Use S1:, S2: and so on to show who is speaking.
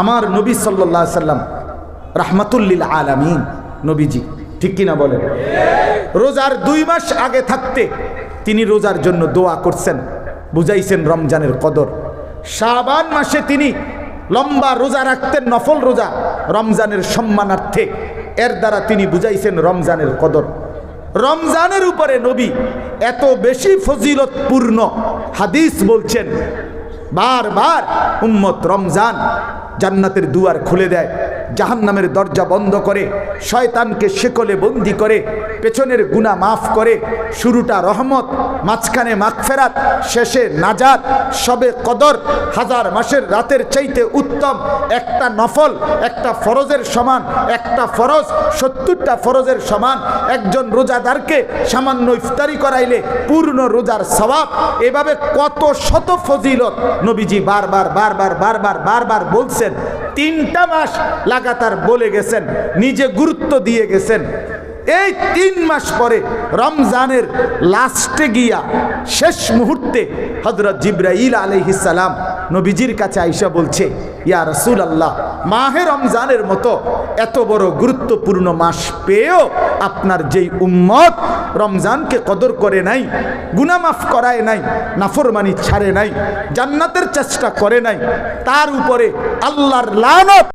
S1: আমার নবী সাল্লাহ সাল্লাম, রাহমাতুল্লিল আলামিন, নবীজি, ঠিক কিনা বলেন? রোজার দুই মাস আগে থাকতে তিনি রোজার জন্য দোয়া করছেন, বুঝাইছেন রমজানের কদর। শাবান মাসে তিনি লম্বা রোজা রাখতেন, নফল রোজা রমজানের সম্মানার্থে। এর দ্বারা তিনি বুঝাইছেন রমজানের কদর। রমজানের উপরে নবী এত বেশি ফজিলতপূর্ণ হাদিস বলছেন বারবার উম্মত রমজান জান্নাতের দুয়ার খুলে দেয়। জাহান্নামের দরজা বন্ধ করে, শয়তানকে শেকলে বন্দি করে, পেছনের গুণা মাফ করে, শুরুটা রহমত, মাঝখানে মাগফেরাত, শেষে নাজাত, সবে কদর, হাজার মাসের রাতের চাইতে উত্তম, একটা নফল, একটা ফরজের সমান, একটা ফরজ, সত্তরটা ফরজের সমান, একজন রোজাদারকে সামান্য ইফতারি করাইলে পূর্ণ রোজার সবাব এভাবে কত শত ফজিলত নবীজি বারবার বারবার বারবার বারবার বলছেন তিনটা মাস লাগাতার বলে গেছেন, নিজে গুরুত্ব দিয়ে গেছেন। এই তিন মাস পরে রমজানের লাস্টে গিয়া শেষ মুহূর্তে হজরত জিব্রাইল আলহিসাল্লাম নবীজির কাছে আইসা বলছে, ইয়া রসুল আল্লাহ মাহে রমজানের মতো এত বড় গুরুত্বপূর্ণ মাস পেয়েও আপনার যেই উম্মত রমজানকে কদর করে নাই গুনামাফ করায় নাই, নাফরমানি ছাড়ে নাই, জান্নাতের চেষ্টা করে নাই, তার উপরে আল্লাহর লানত